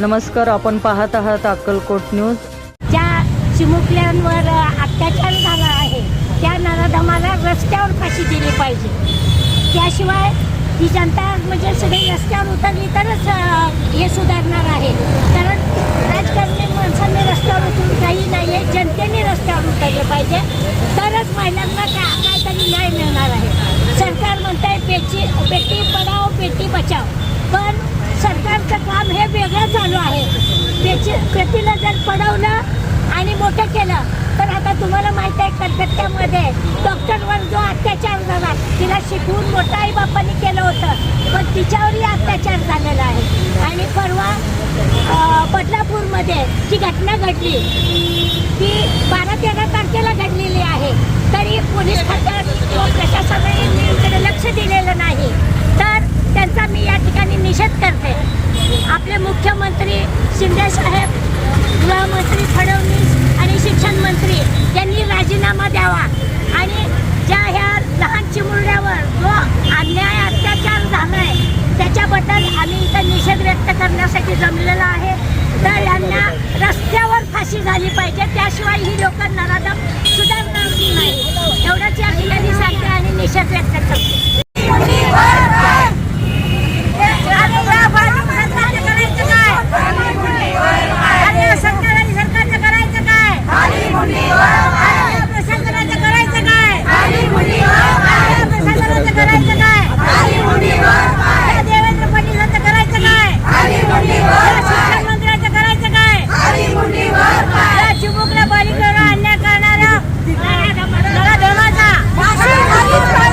नमस्कार आपण पाहत आहात अक्कलकोट न्यूज. ज्या चिमुकल्यांवर अत्याचार झाला आहे त्या नराधमाला रस्त्यावर फाशी दिली पाहिजे. त्याशिवाय ही जनता म्हणजे सगळी रस्त्यावर उतरली तरच हे सुधारणार बेटी बेटीला जर पडवलं आणि मोठं केलं तर आता तुम्हाला माहीत आहे कलकत्त्यामध्ये डॉक्टरवर जो अत्याचार झाला तिला शिकवून मोठा आई बापांनी केलं होतं. पण तिच्यावरही अत्याचार झालेला आहे. आणि परवा बदलापूरमध्ये जी घटना घडली ती बारा तेरा तारखेला घडलेली आहे. तरी पोलीस खात्यात किंवा प्रशासनाने लक्ष दिलेलं नाही. तर त्यांचा मी या ठिकाणी निषेध करते. आपले मुख्यमंत्री शिंदे करण्यासाठी जमलेला आहे. तर यांना रस्त्यावर फाशी झाली पाहिजे. त्याशिवाय ही लोक नराधम सुधारणार नाही. Okay.